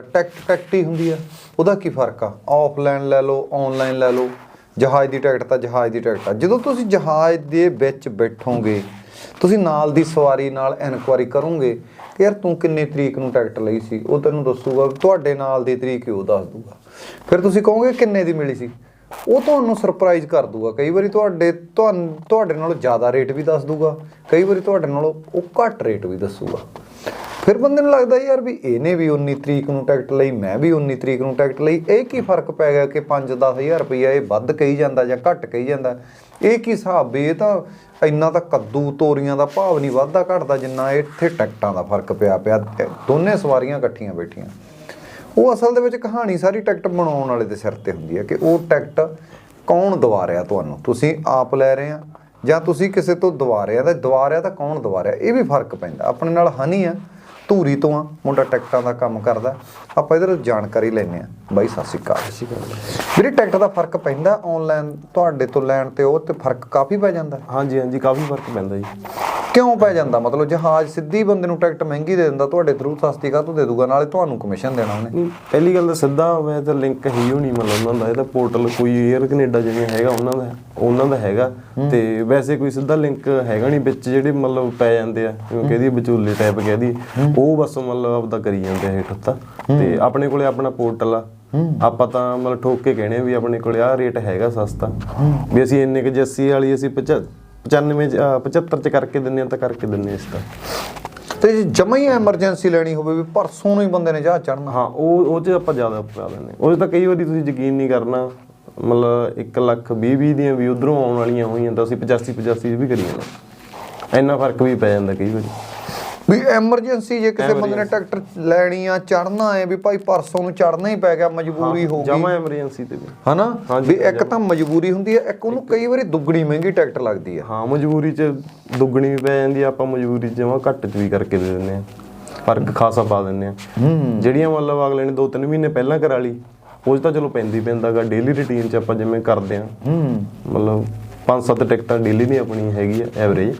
Ticket ticket ਹੀ ਹੁੰਦੀ ਆ, ਉਹਦਾ ਕੀ ਫ਼ਰਕ ਆ? ਆਫਲਾਈਨ ਲੈ ਲਓ ਆਨਲਾਈਨ ਲੈ ਲਓ। ਜਹਾਜ਼ ਦੀ ਟਿਕਟ ਤਾਂ ਜਹਾਜ਼ ਦੀ ਟਿਕਟ ਆ। ਜਦੋਂ ਤੁਸੀਂ ਜਹਾਜ਼ ਦੇ ਵਿੱਚ ਬੈਠੋਗੇ, ਤੁਸੀਂ ਨਾਲ ਦੀ ਸਵਾਰੀ ਨਾਲ ਇਨਕੁਆਰੀ ਕਰੋਗੇ ਕਿ ਯਾਰ ਤੂੰ ਕਿੰਨੇ ਤਰੀਕ ਨੂੰ ਟਿਕਟ ਲਈ ਸੀ? ਉਹ ਤੈਨੂੰ ਦੱਸੂਗਾ, ਤੁਹਾਡੇ ਨਾਲ ਦੀ ਤਰੀਕ ਉਹ ਦੱਸ ਦੂਗਾ। ਫਿਰ ਤੁਸੀਂ ਕਹੋਗੇ ਕਿੰਨੇ ਦੀ ਮਿਲੀ ਸੀ? ਉਹ ਤੁਹਾਨੂੰ ਸਰਪ੍ਰਾਈਜ਼ ਕਰ ਦੂਗਾ। ਕਈ ਵਾਰੀ ਤੁਹਾਡੇ, ਤੁਹਾਨੂੰ, ਤੁਹਾਡੇ ਨਾਲੋਂ ਜ਼ਿਆਦਾ ਰੇਟ ਵੀ ਦੱਸ ਦੂਗਾ। ਕਈ ਵਾਰੀ ਤੁਹਾਡੇ ਨਾਲੋਂ ਉਹ ਘੱਟ ਰੇਟ ਵੀ ਦੱਸੂਗਾ। ਫਿਰ ਬੰਦੇ ਨੂੰ ਲੱਗਦਾ ਯਾਰ ਵੀ ਇਹਨੇ ਵੀ 19 ਤਰੀਕ ਨੂੰ ਟਿਕਟ ਲਈ, ਮੈਂ ਵੀ 19 ਤਰੀਕ ਨੂੰ ਟਿਕਟ ਲਈ। ਇਹ ਕੀ ਫ਼ਰਕ ਪੈ ਗਿਆ ਕਿ 5-10000 ਰੁਪਈਆ ਇਹ ਵੱਧ ਕਹੀ ਜਾਂਦਾ ਜਾਂ ਘੱਟ ਕਹੀ ਜਾਂਦਾ? ਇਹ ਕੀ ਹਿਸਾਬ ਵੀ, ਇਹ ਤਾਂ ਇੰਨਾ ਤਾਂ ਕੱਦੂ ਤੋਰੀਆਂ ਦਾ ਭਾਵ ਨਹੀਂ ਵੱਧਦਾ ਘਟਦਾ ਜਿੰਨਾ ਇੱਥੇ ਟਿਕਟਾਂ ਦਾ ਫ਼ਰਕ ਪਿਆ ਪਿਆ ਦੋਨੇ ਸਵਾਰੀਆਂ ਇਕੱਠੀਆਂ ਬੈਠੀਆਂ। ਉਹ ਅਸਲ ਦੇ ਵਿੱਚ ਕਹਾਣੀ ਸਾਰੀ ਟਿਕਟ ਬਣਾਉਣ ਵਾਲੇ ਦੇ ਸਿਰ ਤੇ ਹੁੰਦੀ ਹੈ ਕਿ ਉਹ ਟਿਕਟ ਕੌਣ ਦਵਾ ਰਿਹਾ ਤੁਹਾਨੂੰ? ਤੁਸੀਂ ਆਪ ਲੈ ਰਹੇ ਆ ਜਾਂ ਤੁਸੀਂ ਕਿਸੇ ਤੋਂ ਦਵਾ ਰਹੇ ਆ? ਤਾਂ ਦਵਾ ਰਿਹਾ ਤਾਂ ਕੌਣ ਦਵਾ ਰਿਹਾ? ਇਹ ਵੀ ਫ਼ਰਕ ਪੈਂਦਾ। ਆਪਣੇ ਨਾਲ ਹਨੀ ਆ। ਧੂਰੀ ਤੋਂ ਆ ਮੁੰਡਾ ਟਿਕਟਾਂ ਦਾ ਕੰਮ ਕਰਦਾ। ਆਪਾਂ ਇਹਦੇ ਜਾਣਕਾਰੀ ਲੈਣੇ ਆ ਬਾਈ ਸਤਿ ਸ਼੍ਰੀ ਅਕਾਲ। ਜਿਹੜੀ ਟਿਕਟ ਦਾ ਫ਼ਰਕ ਪੈਂਦਾ ਆਨਲਾਈਨ ਤੁਹਾਡੇ ਤੋਂ ਲੈਣ ਤੇ ਉਹ ਤੇ ਫ਼ਰਕ ਕਾਫੀ ਪੈ ਜਾਂਦਾ। ਹਾਂਜੀ ਹਾਂਜੀ ਕਾਫੀ ਫ਼ਰਕ ਪੈਂਦਾ ਜੀ। ਕਿਉਂ ਪੈ ਜਾਂਦਾ? ਮਤਲਬ ਜਹਾਜ਼ ਸਿੱਧੀ ਬੰਦੇ ਨੂੰ ਟਿਕਟ ਮਹਿੰਗੀ ਦੇ ਦਿੰਦਾ ਤੁਹਾਡੇ ਥਰੂ ਸਸਤੀ ਕਾਹਤੋਂ ਦੇ ਦੂਗਾ ਨਾਲੇ ਤੁਹਾਨੂੰ ਕਮਿਸ਼ਨ ਦੇਣਾ ਉਹਨੇ। ਪਹਿਲੀ ਗੱਲ ਤਾਂ ਸਿੱਧਾ ਹੋਵੇ ਤਾਂ ਲਿੰਕ ਹੀ ਹੋਣੀ ਮਤਲਬ ਉਹਨਾਂ ਦਾ। ਇਹ ਤਾਂ ਪੋਰਟਲ ਕੋਈ 에ਅਰ ਕੈਨੇਡਾ ਜਿਵੇਂ ਹੈਗਾ ਉਹਨਾਂ ਦਾ ਉਹਨਾਂ ਦਾ ਹੈਗਾ। ਤੇ ਵੈਸੇ ਕੋਈ ਸਿੱਧਾ ਲਿੰਕ ਹੈਗਾ ਨਹੀਂ ਵਿੱਚ ਜਿਹੜੇ ਮਤਲਬ ਪੈ ਜਾਂਦੇ ਆ ਜਿਵੇਂ ਕਹਦੀ ਵਿਚੂਲੇ ਟਾਈਪ ਕਹਦੀ ਉਹ ਬਸ ਮਤਲਬ ਆਪਦਾ ਕਰੀ ਜਾਂਦੇ ਆ ਹੇਠ ਉੱਤਾ ਤੇ ਆਪਣੇ ਕੋਲੇ ਆਪਣਾ ਪੋਰਟਲ ਆ। ਆਪਾਂ ਤਾਂ ਮਤਲਬ ਠੋਕ ਕੇ ਕਹਿਣੇ ਆ ਵੀ ਆਪਣੇ ਕੋਲੇ ਆਹ ਰੇਟ ਹੈਗਾ ਸਸਤਾ। ਵੀ ਅਸੀਂ ਇੰਨੇ ਕੁ ਜੱਸੀ ਵਾਲੀ ਅਸੀਂ 95 ਚ, ਅਹ 75 ਚ ਕਰਕੇ ਦਿੰਨੇ ਆ ਤਾਂ ਕਰਕੇ ਦਿੰਨੇ ਆ ਇਸ ਦਾ ਤੇ ਜੇ ਜਮਾ ਹੀ ਐਮਰਜੈਂਸੀ ਲੈਣੀ ਹੋਵੇ ਵੀ ਪਰਸੋਂ ਨੂੰ ਹੀ ਬੰਦੇ ਨੇ ਜਾ ਚੜਨਾ ਹਾਂ ਉਹ ਉਹ ਚ ਆਪਾਂ ਜ਼ਿਆਦਾ ਪਾ ਦਿੰਦੇ ਉਹ ਤਾਂ ਕਈ ਵਾਰੀ ਤੁਸੀਂ ਯਕੀਨ ਨਹੀਂ ਕਰਨਾ ਮਤਲਬ 1 ਲੱਖ 20 20 ਦੀਆਂ ਵੀ ਉਧਰੋਂ ਆਉਣ ਵਾਲੀਆਂ ਹੋਈਆਂ ਤਾਂ ਅਸੀਂ 85 85 ਵੀ ਕਰੀ ਜਾਂਦੇ ਇੰਨਾ ਫ਼ਰਕ ਵੀ ਪੈ ਜਾਂਦਾ ਕਈ ਵਾਰੀ। ਵੀ ਐਮਰਜੈਂਸੀ ਜੇ ਕਿਸੇ ਬੰਦੇ ਨੇ ਟਿਕਟ ਲੈਣੀ ਆ ਚੜਨਾ ਹੈ ਵੀ ਭਾਈ ਪਰਸੋਂ ਨੂੰ ਚੜਨਾ ਹੀ ਪੈ ਗਿਆ ਮਜਬੂਰੀ ਹੋ ਗਈ। ਜਮਾ ਐਮਰਜੈਂਸੀ ਤੇ ਵੀ। ਹਨਾ? ਵੀ ਇੱਕ ਤਾਂ ਮਜਬੂਰੀ ਹੁੰਦੀ ਹੈ ਇੱਕ ਉਹਨੂੰ ਕਈ ਵਾਰੀ ਦੁੱਗਣੀ ਮਹਿੰਗੀ ਟਿਕਟ ਲੱਗਦੀ ਆ ਹਾਂ ਮਜਬੂਰੀ ਚ ਦੁੱਗਣੀ ਵੀ ਪੈ ਜਾਂਦੀ ਆ ਆਪਾਂ ਮਜਬੂਰੀ ਜਮਾ ਘੱਟ ਚ ਵੀ ਕਰਕੇ ਦੇ ਦਿੰਦੇ ਆ। ਫ਼ਰਕ ਖਾਸਾ ਪਾ ਦਿੰਦੇ ਆ। ਜਿਹੜੀਆਂ ਮਤਲਬ ਅਗਲੇ ਨੇ 2-3 ਮਹੀਨੇ ਪਹਿਲਾਂ ਕਰਾ ਲਈ ਉਹ ਤਾਂ ਚਲੋ ਪੈਂਦੀ ਪੈਂਦਾਗਾ ਡੇਲੀ ਰੁਟੀਨ ਚ ਆਪਾਂ ਜਿਵੇਂ ਕਰਦੇ ਆ। ਹੂੰ। ਮਤਲਬ 5-7 ਟਿਕਟਾਂ ਡੇਲੀ ਦੀ ਆਪਣੀ ਹੈਗੀ ਆ ਐਵਰੇਜ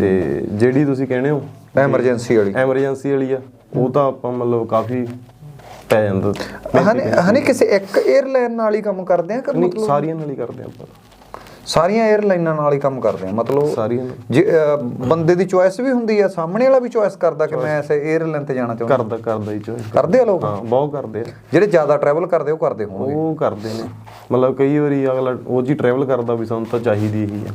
ਤੇ ਜਿਹੜੀ ਤੁਸੀਂ ਕਹਿੰਦੇ ਹੋ ਐਮਰਜੈਂਸੀ ਵਾਲੀ। ਐਮਰਜੈਂਸੀ ਵਾਲੀ ਆ। ਉਹ ਤਾਂ ਆਪਾਂ ਮਤਲਬ ਕਾਫੀ ਪੈ ਜਾਂਦਾ। ਹਨੇ ਹਨੇ ਕਿਸੇ ਇੱਕ 에ਅਰਲਾਈਨ ਨਾਲ ਹੀ ਕੰਮ ਕਰਦੇ ਆ ਕਿ ਮਤਲਬ ਸਾਰੀਆਂ ਨਾਲ ਹੀ ਕਰਦੇ ਆ ਆਪਾਂ। ਸਾਰੀਆਂ 에ਅਰਲਾਈਨਾਂ ਨਾਲ ਹੀ ਕੰਮ ਕਰਦੇ ਆ ਮਤਲਬ ਸਾਰੀਆਂ ਬੰਦੇ ਦੀ ਚੁਆਇਸ ਵੀ ਹੁੰਦੀ ਆ ਸਾਹਮਣੇ ਵਾਲਾ ਵੀ ਚੁਆਇਸ ਕਰਦਾ ਕਿ ਮੈਂ ਐਸੇ 에ਅਰਲਾਈਨ ਤੇ ਜਾਣਾ ਚਾਹੁੰਦਾ। ਕਰਦਾ ਕਰਦਾ ਹੀ ਚੁਆਇਸ ਕਰਦੇ ਆ ਲੋਕ? ਹਾਂ ਬਹੁਤ ਕਰਦੇ ਆ। ਜਿਹੜੇ ਜ਼ਿਆਦਾ ਟਰੈਵਲ ਕਰਦੇ ਉਹ ਕਰਦੇ ਹੋਣਗੇ। ਉਹ ਕਰਦੇ ਨੇ। ਮਤਲਬ ਕਈ ਵਾਰੀ ਅਗਲਾ ਉਹ ਜੀ ਟਰੈਵਲ ਕਰਦਾ ਵੀ ਸਾਨੂੰ ਤਾਂ ਚਾਹੀਦੀ ਹੀ ਆ।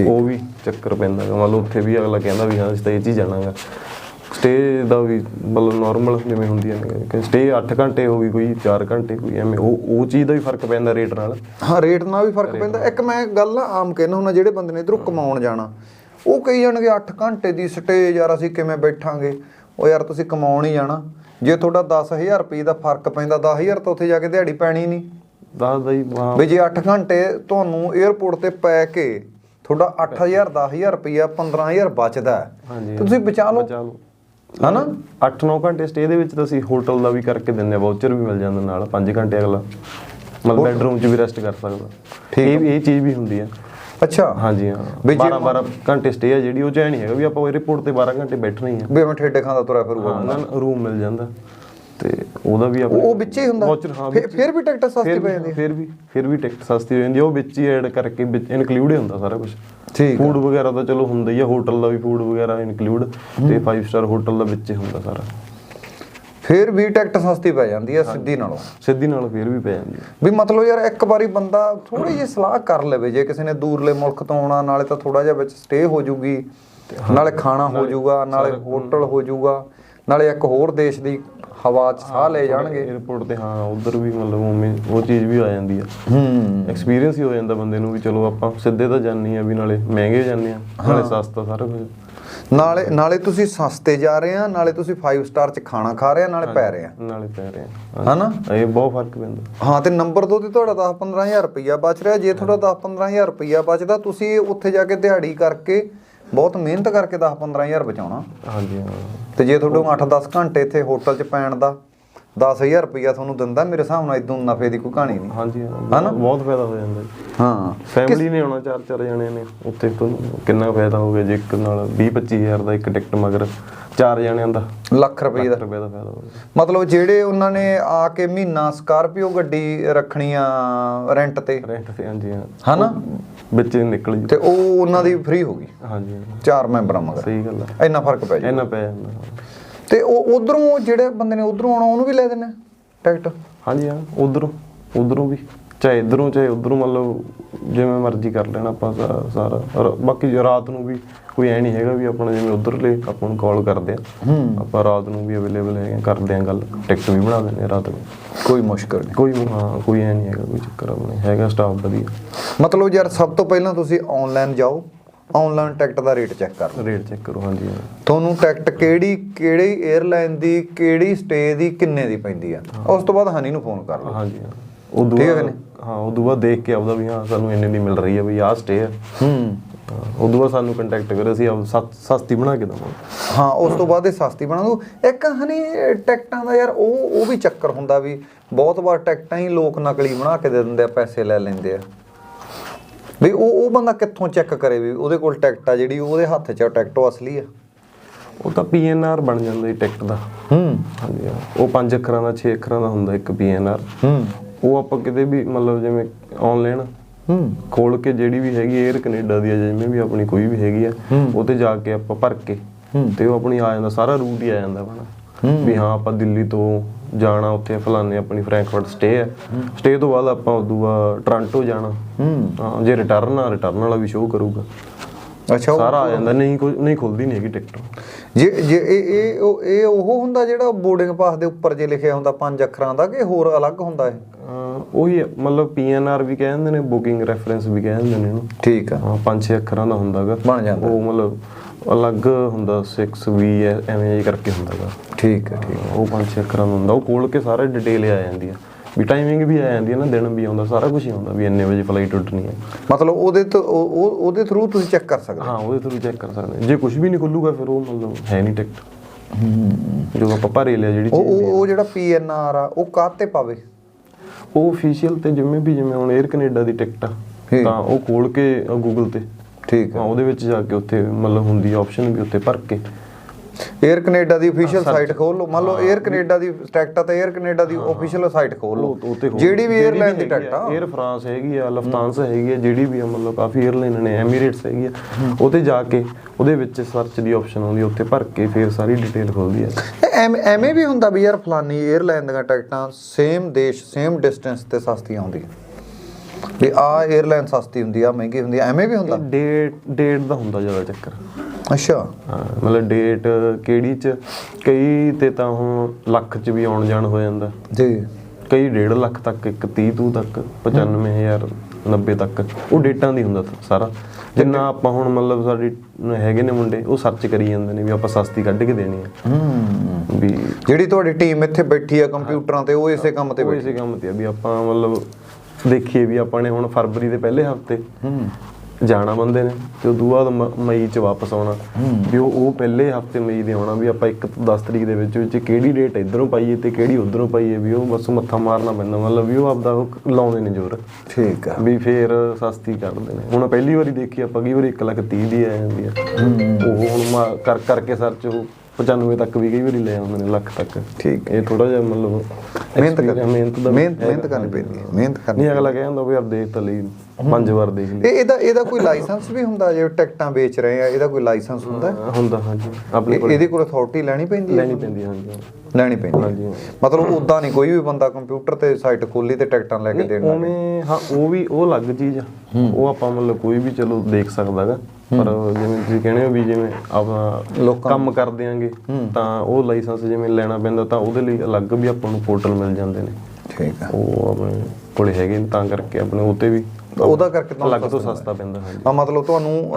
ਉਹ ਵੀ ਚੱਕਰ ਪੈਂਦਾ ਗਾ ਮਤਲਬ ਉੱਥੇ ਵੀ ਅਗਲਾ ਕਹਿੰਦਾ ਵੀ ਹਾਂ ਅਸੀਂ ਤਾਂ ਇਹ 'ਚ ਹੀ ਜਾਣਾਗਾ। ਸਟੇ ਦਾ ਵੀ ਮਤਲਬ ਨਾਰਮਲ ਜਿਵੇਂ ਹੁੰਦੀਆਂ ਨੇ ਕਿ ਸਟੇ 8 ਘੰਟੇ ਹੋ ਗਈ ਕੋਈ 4 ਘੰਟੇ ਕੋਈ ਐਵੇਂ ਉਹ ਉਹ ਚੀਜ਼ ਦਾ ਵੀ ਫ਼ਰਕ ਪੈਂਦਾ ਰੇਟ ਨਾਲ। ਹਾਂ ਰੇਟ ਨਾਲ ਵੀ ਫ਼ਰਕ ਪੈਂਦਾ। ਇੱਕ ਮੈਂ ਗੱਲ ਆਮ ਕਹਿਣਾ ਹੁੰਦਾ ਜਿਹੜੇ ਬੰਦੇ ਨੇ ਇਧਰੋਂ ਕਮਾਉਣ ਜਾਣਾ ਉਹ ਕਹੀ ਜਾਣਗੇ 8 ਘੰਟੇ ਦੀ ਸਟੇ ਯਾਰ ਅਸੀਂ ਕਿਵੇਂ ਬੈਠਾਂਗੇ? ਉਹ ਯਾਰ ਤੁਸੀਂ ਕਮਾਉਣ ਹੀ ਜਾਣਾ। ਜੇ ਤੁਹਾਡਾ 10000 ਰੁਪਏ ਦਾ ਫ਼ਰਕ ਪੈਂਦਾ 10000 ਤਾਂ ਉੱਥੇ ਜਾ ਕੇ ਦਿਹਾੜੀ ਪੈਣੀ ਨਹੀਂ। ਦੱਸਦਾ ਹੀ ਹਾਂ। ਵੀ ਜੇ 8 ਘੰਟੇ ਤੁਹਾਨੂੰ 에ਅਰਪੋਰਟ ਤੇ ਪੈ ਕੇ ਤੁਹਾਡਾ 8000 10000 ਰੁਪਇਆ 15000 ਬਚਦਾ ਹੈ। ਤੁਸੀਂ ਬਚਾ ਲਓ। ਹਨਾ? 8-9 ਘੰਟੇ ਸਟੇ ਦੇ ਵਿੱਚ ਤਾਂ ਅਸੀਂ ਹੋਟਲ ਦਾ ਵੀ ਕਰਕੇ ਦਿੰਦੇ ਆ ਵਾਊਚਰ ਵੀ ਮਿਲ ਜਾਂਦਾ ਨਾਲ 5 ਘੰਟੇ ਅਗਲਾ। ਮਤਲਬ ਬੈਡਰੂਮ 'ਚ ਵੀ ਰੈਸਟ ਕਰ ਸਕਦਾ। ਠੀਕ ਇਹ ਇਹ ਚੀਜ਼ ਵੀ ਹੁੰਦੀ ਆ। ਅੱਛਾ। ਹਾਂਜੀ ਹਾਂ। ਵੀ ਜੇ 12 12 ਘੰਟੇ ਸਟੇ ਆ ਜਿਹੜੀ ਉਹ ਐ ਨਹੀਂ ਹੈਗਾ ਵੀ ਆਪਾਂ 에어ਪੋਰਟ ਤੇ 12 ਘੰਟੇ ਬੈਠਣਾ ਹੀ ਆ। ਵੀ ਮੈਂ ਠੇਡੇ ਖਾਂਦਾ ਤੁਰਿਆ ਫਿਰੂਗਾ। ਰੂਮ ਮਿਲ ਜਾਂਦਾ। ਤੇ ਉਹਦਾ ਵੀ ਆਪਾਂ ਉਹ ਵਿੱਚ ਹੀ ਹੁੰਦਾ। ਵਾਊਚਰ ਹਾਂ ਫਿਰ- ਵੀ ਟਿਕਟ ਸਸਤੀ ਪੈ ਜਾਂਦੀ ਹੈ। ਫਿਰ ਵੀ ਫਿਰ ਵੀ ਟਿਕਟ ਸਸਤੀ ਹੋ ਜਾਂਦੀ ਉਹ ਵਿੱਚ ਹੀ ਐਡ ਕਰਕੇ ਵਿੱਚ ਇਨਕਲੂਡ ਹੀ ਹੁੰਦਾ ਸਾਰਾ ਕੁਝ ਠੀਕ ਫੂਡ ਵਗੈਰਾ ਤਾਂ ਚਲੋ ਹੁੰਦਾ ਹੀ ਆ। ਹੋਟਲ ਦਾ ਵੀ ਫੂਡ ਵਗੈਰਾ ਇਨਕਲੂਡ ਤੇ 5 ਸਟਾਰ ਹੋਟਲ ਦਾ ਵਿੱਚ ਹੀ ਹੁੰਦਾ ਸਾਰਾ। ਫਿਰ ਵੀ ਟਿਕਟ ਸਸਤੀ ਪੈ ਜਾਂਦੀ ਹੈ ਸਿੱਧੀ ਨਾਲੋਂ। ਸਿੱਧੀ ਨਾਲ ਫਿਰ ਵੀ ਪੈ ਜਾਂਦੀ ਆ ਵੀ ਮਤਲਬ ਯਾਰ ਇੱਕ ਵਾਰੀ ਬੰਦਾ ਥੋੜੀ ਜਿਹੀ ਸਲਾਹ ਕਰ ਲਵੇ। ਜੇ ਕਿਸੇ ਨੇ ਦੂਰਲੇ ਮੁਲਕ ਤੋਂ ਆਉਣਾ ਨਾਲੇ ਤਾਂ ਥੋੜਾ ਜਿਹਾ ਵਿੱਚ ਸਟੇ ਹੋ ਜੂਗੀ। ਨਾਲੇ ਖਾਣਾ ਹੋ ਜੂਗਾ ਨਾਲੇ ਹੋਟਲ ਹੋ ਜੂਗਾ। ਨਾਲੇ ਇੱਕ ਹੋਰ ਦੇਸ਼ ਦੀ ਹਵਾ 'ਚ ਸਾਹ ਲੈ ਜਾਣਗੇ। 에어ਪੋਰਟ ਤੇ ਹਾਂ ਉਧਰ ਵੀ ਮਤਲਬ ਉਵੇਂ ਉਹ ਚੀਜ਼ ਵੀ ਆ ਜਾਂਦੀ ਆ। ਹੂੰ। ਐਕਸਪੀਰੀਅੰਸ ਹੀ ਹੋ ਜਾਂਦਾ ਬੰਦੇ ਨੂੰ ਵੀ ਚਲੋ ਆਪਾਂ ਸਿੱਧੇ ਤਾਂ ਜਾਂਦੇ ਆ ਵੀ ਨਾਲੇ ਮਹਿੰਗੇ ਜਾਂਦੇ ਆ ਨਾਲੇ ਸਸਤਾ ਸਾਰਾ ਕੁਝ। ਨਾਲੇ ਨਾਲੇ ਤੁਸੀਂ ਸਸਤੇ ਜਾ ਰਹੇ ਆ ਨਾਲੇ ਤੁਸੀਂ 5 ਸਟਾਰ 'ਚ ਖਾਣਾ ਖਾ ਰਹੇ ਆ ਨਾਲੇ ਪੈ ਰਹੇ ਆ ਨਾਲੇ ਪੈ ਰਹੇ ਆ ਹਨਾ? ਇਹ ਬਹੁਤ ਫ਼ਰਕ ਪੈਂਦਾ। ਹਾਂ ਤੇ ਨੰਬਰ 2 ਤੇ ਤੁਹਾਡਾ 10 15000 ਰੁਪਈਆ ਬਚ ਰਿਹਾ। ਜੇ ਤੁਹਾਡਾ 10 15000 ਰੁਪਈਆ ਬਚਦਾ ਤੁਸੀਂ ਉੱਥੇ ਜਾ ਕੇ ਦਿਹਾੜੀ ਕਰਕੇ ਬਹੁਤ ਮਿਹਨਤ ਕਰਕੇ 10 15000 ਬਚਾਉਣਾ। ਹਾਂਜੀ ਹਾਂ। ਤੇ ਜੇ ਤੁਹਾਨੂੰ 8-10 ਘੰਟੇ ਇੱਥੇ ਹੋਟਲ 'ਚ ਪੈਣ ਦਾ 10000 ਰੁਪਈਆ ਤੁਹਾਨੂੰ ਦਿੰਦਾ ਮੇਰੇ ਹਿਸਾਬ ਨਾਲ ਇਦੋਂ ਨਫੇ ਦੀ ਕੋਈ ਕਹਾਣੀ ਨਹੀਂ। ਹਾਂਜੀ ਹਾਂ ਬਹੁਤ ਫਾਇਦਾ ਹੋ ਜਾਂਦਾ ਜੀ। ਹਾਂ। ਫੈਮਿਲੀ ਨੇ ਆਉਣਾ ਚਾਰ ਚਾਰ ਜਣੇ ਨੇ ਉੱਥੇ ਕਿੰਨਾ ਫਾਇਦਾ ਹੋ ਗਿਆ ਜੇ ਇੱਕ ਨਾਲ 20 25000 ਦਾ ਇੱਕ ਟਿਕਟ ਮਗਰ ਚਾਰ ਜਣਿਆਂ ਦਾ। ਲੱਖ ਰੁਪਏ ਦਾ। ਰੁਪਏ ਦਾ ਫਾਇਦਾ ਮਤਲਬ ਜਿਹੜੇ ਉਹਨਾਂ ਨੇ ਆ ਕੇ ਮਹੀਨਾ ਸਕਾਰਪੀਓ ਗੱਡੀ ਰੱਖਣੀ ਆ ਰੈਂਟ ਤੇ। ਰੈਂਟ ਤੇ ਹਾਂਜੀ ਹਾਂ। ਹਨਾ? ਵਿੱਚ ਨਿਕਲ ਜੂ। ਤੇ ਉਹ ਉਹਨਾਂ ਦੀ ਫ੍ਰੀ ਹੋ ਗਈ। ਹਾਂਜੀ ਚਾਰ ਮੈਂਬਰਾਂ ਮਗਰ। ਸਹੀ ਗੱਲ ਹੈ ਇੰਨਾ ਫ਼ਰਕ ਪੈ ਜਾ। ਇੰਨਾ ਪੈ ਜਾਂਦਾ ਤੇ ਉਹ ਉਧਰੋਂ ਜਿਹੜੇ ਬੰਦੇ ਨੇ ਉਧਰੋਂ ਆਉਣਾ ਉਹਨੂੰ ਵੀ ਲੈ ਦੇਣਾ ਟਿਕਟ? ਹਾਂਜੀ ਹਾਂ ਉਧਰੋਂ ਉਧਰੋਂ ਵੀ ਚਾਹੇ ਇਧਰੋਂ ਚਾਹੇ ਉਧਰੋਂ ਮਤਲਬ ਜਿਵੇਂ ਮਰਜ਼ੀ ਕਰ ਲੈਣਾ ਆਪਾਂ ਸਾਰਾ ਔਰ ਬਾਕੀ ਰਾਤ ਨੂੰ ਵੀ ਕੋਈ ਐ ਨਹੀਂ ਹੈਗਾ ਵੀ ਆਪਣਾ ਜਿਵੇਂ ਉਧਰਲੇ ਆਪਾਂ ਨੂੰ ਕਾਲ ਕਰਦੇ ਆ। ਆਪਾਂ ਰਾਤ ਨੂੰ ਵੀ ਅਵੇਲੇਬਲ ਹੈਗੇ ਕਰਦੇ ਆ ਗੱਲ ਟਿਕਟ ਵੀ ਬਣਾ ਦਿੰਦੇ ਆ ਰਾਤ ਨੂੰ। ਕੋਈ ਮੁਸ਼ਕਲ ਨਹੀਂ। ਕੋਈ ਹਾਂ ਕੋਈ ਐ ਨਹੀਂ ਹੈਗਾ ਕੋਈ ਚੱਕਰ ਆਪਣੇ ਹੈਗਾ ਸਟਾਫ ਵਧੀਆ। ਮਤਲਬ ਯਾਰ ਸਭ ਤੋਂ ਪਹਿਲਾਂ ਤੁਸੀਂ ਆਨਲਾਈਨ ਜਾਓ ਆਨਲਾਈਨ ਟਿਕਟ ਦਾ ਰੇਟ ਚੈੱਕ ਕਰ ਲਓ ਰੇਟ ਚੈੱਕ ਕਰੋ ਹਾਂਜੀ। ਤੁਹਾਨੂੰ ਟਿਕਟ ਕਿਹੜੀ ਕਿਹੜੀ 에ਅਰਲਾਈਨ ਦੀ ਕਿਹੜੀ ਸਟੇ ਦੀ ਕਿੰਨੇ ਦੀ ਪੈਂਦੀ ਆ? ਉਸ ਤੋਂ ਬਾਅਦ ਹਨੀ ਨੂੰ ਫੋਨ ਕਰ ਲਓ। ਹਾਂਜੀ ਹਾਂ। ਉਦੋਂ ਠੀਕ ਹੈ ਕਿ ਬਾਅਦ ਨਹੀਂ? ਹਾਂ ਉਦੋਂ ਬਾਅਦ ਦੇਖ ਕੇ ਆਪਦਾ ਵੀ ਹਾਂ ਸਾਨੂੰ ਇੰਨੇ ਦੀ ਮਿਲ ਰਹੀ ਹੈ ਵੀ ਆਹ ਸਟੇ ਹੈ। ਹੂੰ ਉਦੋਂ ਬਾਅਦ ਸਾਨੂੰ ਕੰਟੈਕਟ ਕਰੋ ਅਸੀਂ ਸਸਤੀ ਬਣਾ ਕੇ ਦਵਾਂਗੇ। ਹਾਂ ਉਸ ਤੋਂ ਬਾਅਦ ਇਹ ਸਸਤੀ ਬਣਾ ਦੋ ਇੱਕ ਹਨੀ ਟਿਕਟਾਂ ਦਾ ਯਾਰ ਉਹ ਉਹ ਵੀ ਚੱਕਰ ਹੁੰਦਾ ਵੀ ਬਹੁਤ ਵਾਰ ਟਿਕਟਾਂ ਹੀ ਲੋਕ ਨਕਲੀ ਬਣਾ ਕੇ ਦੇ ਦਿੰਦੇ ਆ ਪੈਸੇ ਲੈ ਲੈਂਦੇ ਆ। ਵੀ ਉਹ ਉਹ ਬੰਦਾ ਕਿੱਥੋਂ ਚੈੱਕ ਕਰੇ ਵੀ ਉਹਦੇ ਕੋਲ ਟਿਕਟ ਆ ਜਿਹੜੀ ਉਹਦੇ ਹੱਥ 'ਚ ਆ ਟਿਕਟ ਉਹ ਅਸਲੀ ਆ? ਉਹ ਤਾਂ ਪੀਐਨਆਰ ਬਣ ਜਾਂਦਾ ਜੀ ਟਿਕਟ ਦਾ। ਹੂੰ। ਹਾਂਜੀ। ਉਹ ਪੰਜ ਅੱਖਰਾਂ ਦਾ 6 ਅੱਖਰਾਂ ਦਾ ਹੁੰਦਾ ਇੱਕ ਪੀਐਨਆਰ ਹੂੰ। ਉਹ ਆਪਾਂ ਕਿਤੇ ਵੀ ਮਤਲਬ ਜਿਵੇਂ ਆਨਲਾਈਨ ਹੂੰ। ਖੋਲ ਕੇ ਜਿਹੜੀ ਵੀ ਹੈਗੀ 에ਅਰ ਕੈਨੇਡਾ ਦੀ ਆ ਜਿਵੇਂ ਵੀ ਆਪਣੀ ਕੋਈ ਵੀ ਹੈਗੀ ਆ ਉਹ ਤੇ ਜਾ ਕੇ ਆਪਾਂ ਭਰ ਕੇ ਤੇ ਉਹ ਆਪਣੀ ਆ ਜਾਂਦਾ ਸਾਰਾ ਰੂਟ ਹੀ ਆ ਜਾਂਦਾ ਆਪਣਾ। ਵੀ ਹਾਂ ਆਪਾਂ ਦਿੱਲੀ ਤੋਂ ਜਾਣਾ ਉੱਥੇ ਫਲਾਣੇ ਆਪਣੀ ਫਰੈਂਕਫਰਟ ਸਟੇ ਹੈ ਸਟੇ ਤੋਂ ਬਾਅਦ ਆਪਾਂ ਉਦੋਂ ਬਾਅਦ ਟੋਰਾਂਟੋ ਜਾਣਾ। ਹੂੰ। ਜੇ ਰਿਟਰਨ ਆ ਰਿਟਰਨ ਵਾਲਾ ਵੀ ਸ਼ੋਅ ਕਰੂਗਾ। ਅੱਛਾ ਸਾਰਾ ਆ ਜਾਂਦਾ ਨਹੀਂ ਕੋਈ ਨਹੀਂ ਖੁੱਲਦੀ ਨਹੀਂ ਹੈਗੀ ਟਿਕਟ ਜੇ ਜੇ ਇਹ ਇਹ ਉਹ ਇਹ ਉਹ ਹੁੰਦਾ ਜਿਹੜਾ ਬੋਰਡਿੰਗ ਪਾਸ ਦੇ ਉੱਪਰ ਜੇ ਲਿਖਿਆ ਹੁੰਦਾ ਪੰਜ ਅੱਖਰਾਂ ਦਾ ਕਿ ਹੋਰ ਅਲੱਗ ਹੁੰਦਾ ਹੈ ਅਹ ਉਹੀ ਮਤਲਬ ਪੀਐਨਆਰ ਵੀ ਕਹਿ ਦਿੰਦੇ ਨੇ ਬੁਕਿੰਗ ਰੈਫਰੈਂਸ ਵੀ ਕਹਿ ਦਿੰਦੇ ਨੇ ਇਹਨੂੰ। ਠੀਕ ਆ। ਹਾਂ ਪੰਜ ਛੇ ਅੱਖਰਾਂ ਦਾ ਹੁੰਦਾਗਾ। ਬਣ ਜਾਂਦਾ। ਉਹ ਮਤਲਬ ਅਲੱਗ ਹੁੰਦਾ 6 ਵੀ ਐਵੇਂ ਜਿਹੀ ਕਰਕੇ ਹੁੰਦਾਗਾ। ਠੀਕ ਹੈ ਠੀਕ ਉਹ ਪੰਜ ਛੇ ਅੱਖਰਾਂ ਦਾ ਹੁੰਦਾ। ਉਹ ਖੋਲ ਕੇ ਸਾਰਾ ਡਿਟੇਲ ਆ ਜਾਂਦੀ ਆ। ਵੀ ਟਾਈਮਿੰਗ ਵੀ ਆ ਜਾਂਦੀ ਹੈ ਨਾ ਦਿਨ ਵੀ ਆਉਂਦਾ ਸਾਰਾ ਕੁਝ ਹੀ ਆਉਂਦਾ ਵੀ ਇੰਨੇ ਵਜੇ ਫਲਾਈਟ ਉੱਡਣੀ ਹੈ ਮਤਲਬ ਉਹਦੇ ਤੋਂ ਉਹ- ਉਹ- ਉਹਦੇ ਥਰੂ ਤੁਸੀਂ ਚੈੱਕ ਕਰ ਸਕਦੇ ਹਾਂ ਉਹਦੇ ਥਰੂ ਚੈੱਕ ਕਰ ਸਕਦੇ। ਜੇ ਕੁਝ ਵੀ ਨਹੀਂ ਖੁੱਲੂਗਾ ਫਿਰ ਉਹ ਮਤਲਬ ਹੈ ਨਹੀਂ ਟਿਕਟ ਜਦੋਂ ਆਪਾਂ ਭਰੇ ਲਿਆ ਜਿਹੜੀ ਉਹ ਉਹ ਜਿਹੜਾ ਪੀਐਨਆਰ ਆ ਉਹ ਕਾਹਤੇ ਪਾਵੇ? ਉਹ ਅਫੀਸ਼ੀਅਲ ਤੇ ਜਿਵੇਂ ਵੀ ਜਿਵੇਂ ਹੁਣ 에ਅਰ ਕੈਨੇਡਾ ਦੀ ਟਿਕਟ ਆ। ਤਾਂ ਉਹ ਖੋਲ ਕੇ ਗੂਗਲ ਤੇ ਠੀਕ ਹੈ। ਉਹਦੇ ਵਿੱਚ ਜਾ ਕੇ ਉੱਥੇ ਮਤਲਬ ਹੁੰਦੀ ਹੈ ਆਪਸ਼ਨ ਵੀ ਉੱਥੇ ਭਰ ਕੇ। ਏਅਰ ਕੈਨੇਡਾ ਦੀ ਅਫੀਸ਼ੀਅਲ ਸਾਈਟ ਖੋਲ ਲਓ। ਮੰਨ ਲਓ ਏਅਰ ਕੈਨੇਡਾ ਦੀ ਟਿਕਟ ਆ ਤਾਂ 에ਅਰ ਕੈਨੇਡਾ ਦੀ ਅਫੀਸ਼ੀਅਲ ਸਾਈਟ ਖੋਲ ਲਓ। ਜਿਹੜੀ ਵੀ ਏਅਰਲਾਈਨ ਦੀ ਟਿਕਟ ਆ 에ਅਰ ਫਰਾਂਸ ਹੈਗੀ ਆ ਲਫਤਾਂਸ ਹੈਗੀ ਆ ਜਿਹੜੀ ਵੀ ਆ ਮਤਲਬ ਕਾਫੀ ਏਅਰਲਾਈਨ ਨੇ ਐਮੀਰੇਟਸ ਹੈਗੀ ਆ ਉਹਤੇ ਜਾ ਕੇ ਉਹਦੇ ਵਿੱਚ ਸਰਚ ਦੀ ਆਪਸ਼ਨ ਆਉਂਦੀ ਉੱਥੇ ਭਰ ਕੇ ਫਿਰ ਸਾਰੀ ਡਿਟੇਲ ਖੁੱਲਦੀ ਆ। ਐਵੇਂ ਵੀ ਹੁੰਦਾ ਵੀ ਯਾਰ ਫਲਾਨੀ ਏਅਰਲਾਈਨ ਦੀਆਂ ਟਿਕਟਾਂ ਸੇਮ ਦੇਸ਼ ਸੇਮ ਡਿਸਟੈਂਸ ਤੇ ਸਸਤੀਆਂ ਆਉਂਦੀਆਂ ਵੀ ਆ 에ਅਰਲਾਈਨ ਸਸਤੀ ਹੁੰਦੀ ਆ ਮਹਿੰਗੀ ਹੁੰਦੀ ਆ ਐਵੇਂ ਵੀ ਹੁੰਦਾ? ਡੇਟ ਡੇਟ ਦਾ ਹੁੰਦਾ ਜ਼ਿਆਦਾ ਚੱਕਰ। ਅੱਛਾ। ਮਤਲਬ ਡੇਟ ਕਿਹੜੀ ਚ ਕਈ ਤੇ ਤਾਂ ਹੁਣ ਲੱਖ ਚ ਵੀ ਆਉਣ ਜਾਣ ਹੋ ਜਾਂਦਾ। ਜੀ। ਕਈ 1.5 ਲੱਖ ਤੱਕ ਇੱਕ 30 ਤੂ ਤੱਕ 95000 90 ਤੱਕ। ਉਹ ਡੇਟਾਂ ਦੀ ਹੁੰਦਾ ਸਾਰਾ। ਜਿੰਨਾ ਆਪਾਂ ਹੁਣ ਮਤਲਬ ਸਾਡੀ ਹੈਗੇ ਨੇ ਮੁੰਡੇ ਉਹ ਸਰਚ ਕਰੀ ਜਾਂਦੇ ਨੇ ਵੀ ਆਪਾਂ ਸਸਤੀ ਕੱਢ ਕੇ ਦੇਣੀ ਆ। ਹੂੰ। ਵੀ ਜਿਹੜੀ ਤੁਹਾਡੀ ਟੀਮ ਇੱਥੇ ਬੈਠੀ ਆ ਕੰਪਿਊਟਰਾਂ ਤੇ ਉਹ ਇਸੇ ਕੰਮ ਤੇ ਉਹ ਬੈਠੀ ਇਸੇ ਕੰਮ ਤੇ ਆ ਵੀ ਆਪਾਂ ਮਤਲਬ ਦੇਖੀਏ ਵੀ ਆਪਾਂ ਨੇ ਹੁਣ ਫਰਵਰੀ ਦੇ ਪਹਿਲੇ ਹਫ਼ਤੇ ਹੂੰ। ਜਾਣਾ ਬੰਦੇ ਨੇ ਤੇ ਉਦੋਂ ਬਾਅਦ ਮਈ ਚ ਵਾਪਸ ਆਉਣਾ। ਵੀ ਉਹ ਉਹ ਪਹਿਲੇ ਹਫ਼ਤੇ ਮਈ ਦੇ ਆਉਣਾ ਵੀ ਆਪਾਂ 1 ਤੋਂ 10 ਤਰੀਕ ਦੇ ਵਿੱਚ ਵਿੱਚ ਕਿਹੜੀ ਡੇਟ ਇਧਰੋਂ ਪਾਈਏ ਤੇ ਕਿਹੜੀ ਉਧਰੋਂ ਪਾਈਏ ਵੀ ਉਹ ਬਸ ਮੱਥਾ ਮਾਰਨਾ ਪੈਂਦਾ। ਮਤਲਬ ਵੀ ਉਹ ਆਪਦਾ ਉਹ ਲਾਉਂਦੇ ਨੇ ਜ਼ੋਰ। ਠੀਕ ਆ। ਵੀ ਫੇਰ ਸਸਤੀ ਕੱਢਦੇ ਨੇ। ਹੁਣ ਪਹਿਲੀ ਵਾਰੀ ਦੇਖੀ ਆਪਾਂ ਕਈ ਵਾਰੀ 1 ਲੱਖ 30 ਦੀ ਆ ਜਾਂਦੀ ਆ। ਉਹ ਹੁਣ ਕਰ ਕਰਕੇ ਸਰਚ ਉਹ 95 ਤੱਕ ਵੀ ਕਈ ਵਾਰੀ ਲੈ ਆਉਂਦੇ ਨੇ ਲੱਖ ਤੱਕ। ਠੀਕ ਇਹ ਥੋੜਾ ਜਿਹਾ ਮਤਲਬ ਮਿਹਨਤ ਕਰ ਮਿਹਨਤ ਦਾ ਮਿਹਨਤ ਮਿਹਨਤ ਕਰਨੀ ਪੈਂਦੀ ਹੈ ਮਿਹਨਤ ਕਰਨੀ ਨਹੀਂ ਅਗਲਾ ਕਹਿੰਦਾ ਵੀ ਯਾਰ ਦੇਖ ਤਾਂ ਲਈ ਪੰਜ ਵਾਰ ਦੇਖ ਲਈ। ਇਹ ਇਹਦਾ ਇਹਦਾ ਕੋਈ ਲਾਇਸੈਂਸ ਵੀ ਹੁੰਦਾ ਜੇ ਟਿਕਟਾਂ ਵੇਚ ਰਹੇ ਆ ਇਹਦਾ ਕੋਈ ਲਾਇਸੈਂਸ ਹੁੰਦਾ? ਹੁੰਦਾ ਹਾਂਜੀ। ਆਪਣੇ ਕੋਲ ਇਹਦੀ ਕੋਈ ਅਥਾਰਟੀ ਲੈਣੀ ਪੈਂਦੀ ਹੈ? ਲੈਣੀ ਪੈਂਦੀ ਹਾਂਜੀ ਲੈਣੀ ਪੈਂਦੀ ਹਾਂਜੀ ਮਤਲਬ ਉਦਾਂ ਨਹੀਂ ਕੋਈ ਵੀ ਬੰਦਾ ਕੰਪਿਊਟਰ ਤੇ ਸਾਈਟ ਖੋਲੀ ਤੇ ਟਿਕਟਾਂ ਲੈ ਕੇ ਦੇਣ ਲੱਗ ਹਾਂ ਉਹ ਵੀ ਉਹ ਅਲੱਗ ਚੀਜ਼ ਆ। ਉਹ ਆਪਾਂ ਮਤਲਬ ਕੋਈ ਵੀ ਚਲੋ ਦੇਖ ਸਕਦਾਗਾ ਪਰ ਜਿਵੇਂ ਤੁਸੀਂ ਕਹਿੰਦੇ ਹੋ ਵੀ ਜਿਵੇਂ ਆਪਾਂ ਲੋਕਾਂ ਕੰਮ ਕਰ ਦਿਆਂਗੇ ਤਾਂ ਉਹ ਲਾਇਸੈਂਸ ਜਿਵੇਂ ਲੈਣਾ ਪੈਂਦਾ ਤਾਂ ਉਹਦੇ ਲਈ ਅਲੱਗ ਵੀ ਆਪਾਂ ਨੂੰ ਪੋਰਟਲ ਮਿਲ ਜਾਂਦੇ ਨੇ। ਠੀਕ ਆ। ਉਹ ਆਪਣੇ ਕੋਲੇ ਹੈਗੇ ਨੇ ਤਾਂ ਕਰਕੇ ਆਪਣੇ ਉੱਤੇ ਵੀ ਉਹਦਾ ਕਰਕੇ ਤੁਹਾਨੂੰ ਅਲੱਗ ਤੋਂ ਸਸਤਾ ਪੈਂਦਾ ਹਾਂਜੀ। ਆ ਮਤਲਬ ਤੁਹਾਨੂੰ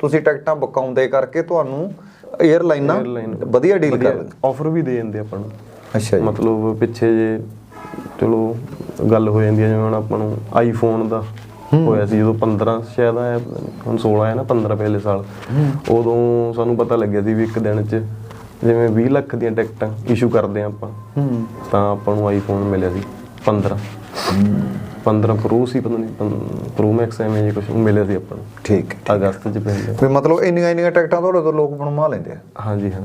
ਤੁਸੀਂ ਟਿਕਟਾਂ ਬੁਕਾਉਂਦੇ ਕਰਕੇ ਤੁਹਾਨੂੰ 에ਅਰਲਾਈਨਾਂ ਵਧੀਆ ਡੀਲ ਕਰ ਆਫਰ ਵੀ ਦੇ ਦਿੰਦੇ ਆਪਾਂ ਨੂੰ। ਅੱਛਾ ਜੀ। ਮਤਲਬ ਪਿੱਛੇ ਜੇ ਚਲੋ ਗੱਲ ਹੋ ਜਾਂਦੀ ਹੈ ਜਿਵੇਂ ਹੁਣ ਆਪਾਂ ਨੂੰ ਆਈਫੋਨ ਦਾ ਹੋਇਆ ਸੀ ਜਦੋਂ 15 ਸ਼ਾਇਦ ਆਇਆ ਪਤਾ ਨਹੀਂ, ਹੁਣ 16 ਆਇਆ ਨਾ 15 ਪਹਿਲੇ ਸਾਲ। ਉਦੋਂ ਸਾਨੂੰ ਪਤਾ ਲੱਗਿਆ ਸੀ ਵੀ ਇੱਕ ਦਿਨ 'ਚ ਜਿਵੇਂ 20 ਲੱਖ ਦੀਆਂ ਟਿਕਟਾਂ ਇਸ਼ੂ ਕਰਦੇ ਆ ਆਪਾਂ। ਹੂੰ। ਤਾਂ ਆਪਾਂ ਨੂੰ ਆਈਫੋਨ ਮਿਲਿਆ ਸੀ 15 15 ਪ੍ਰੋ ਸੀ ਪਤਾ ਨਹੀਂ ਪ੍ਰੋ ਮੈਕਸ ਐਵੇਂ ਜੀ ਕੁਝ ਮਿਲਿਆ ਸੀ ਆਪਾਂ ਨੂੰ। ਠੀਕ ਹੈ ਅਗਸਤ ਚ ਪਹਿਲੇ ਵੀ ਮਤਲਬ ਇੰਨੀਆਂ ਇੰਨੀਆਂ ਟਿਕਟਾਂ ਤੁਹਾਡੇ ਤੋਂ ਲੋਕ ਬਣਵਾ ਲੈਂਦੇ ਆ। ਹਾਂਜੀ ਹਾਂ।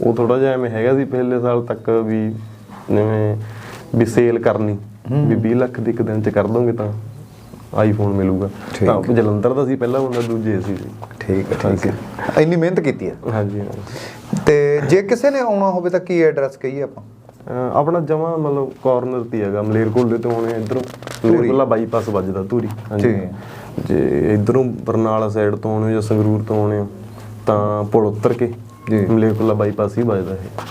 ਉਹ ਥੋੜਾ ਜਿਹਾ ਐਵੇਂ ਹੈਗਾ ਸੀ ਪਹਿਲੇ ਸਾਲ ਤੱਕ ਵੀ ਜਿਵੇਂ ਵੀ ਸੇਲ ਕਰਨੀ। ਵੀ 20 ਲੱਖ ਦੀ ਇੱਕ ਦਿਨ ਚ ਕਰ ਦੋਗੇ ਤਾਂ। ਆਈਫੋਨ ਮਿਲੂਗਾ। ਤਾਂ ਜਲੰਧਰ ਦਾ ਸੀ ਪਹਿਲਾ ਬੰਦਾ ਦੂਜੇ ਸੀ ਠੀਕ ਹੈ ਠੀਕ ਹੈ। ਇੰਨੀ ਮਿਹਨਤ ਕੀਤੀ ਹੈ? ਹਾਂਜੀ ਤੇ ਜੇ ਕਿਸੇ ਨੇ ਆਉਣਾ ਹੋਵੇ ਤਾਂ ਕੀ ਐਡਰੈਸ ਕਹੀਏ ਆਪਾਂ? ਆਪਣਾ ਜਮਾ ਮਤਲਬ ਕਾਰਨਰ ਤੇ ਹੈਗਾ ਮਲੇਰਕੋਟਲੇ ਤੋਂ ਆਉਣੇ ਇਧਰੋਂ। ਮਲੇਰਕੋਟਲਾ ਬਾਈਪਾਸ ਵੱਜਦਾ ਧੂਰੀ। ਠੀਕ। ਜੇ ਇਧਰੋਂ ਬਰਨਾਲਾ ਸਾਈਡ ਤੋਂ ਆਉਣੇ ਜਾਂ ਸੰਗਰੂਰ ਤੋਂ ਆਉਣੇ ਤਾਂ ਪੁਲ ਉਤਰ ਕੇ ਜੀ। ਮਲੇਰਕੋਟਲਾ ਬਾਈਪਾਸ ਹੀ ਵੱਜਦਾ ਹੈ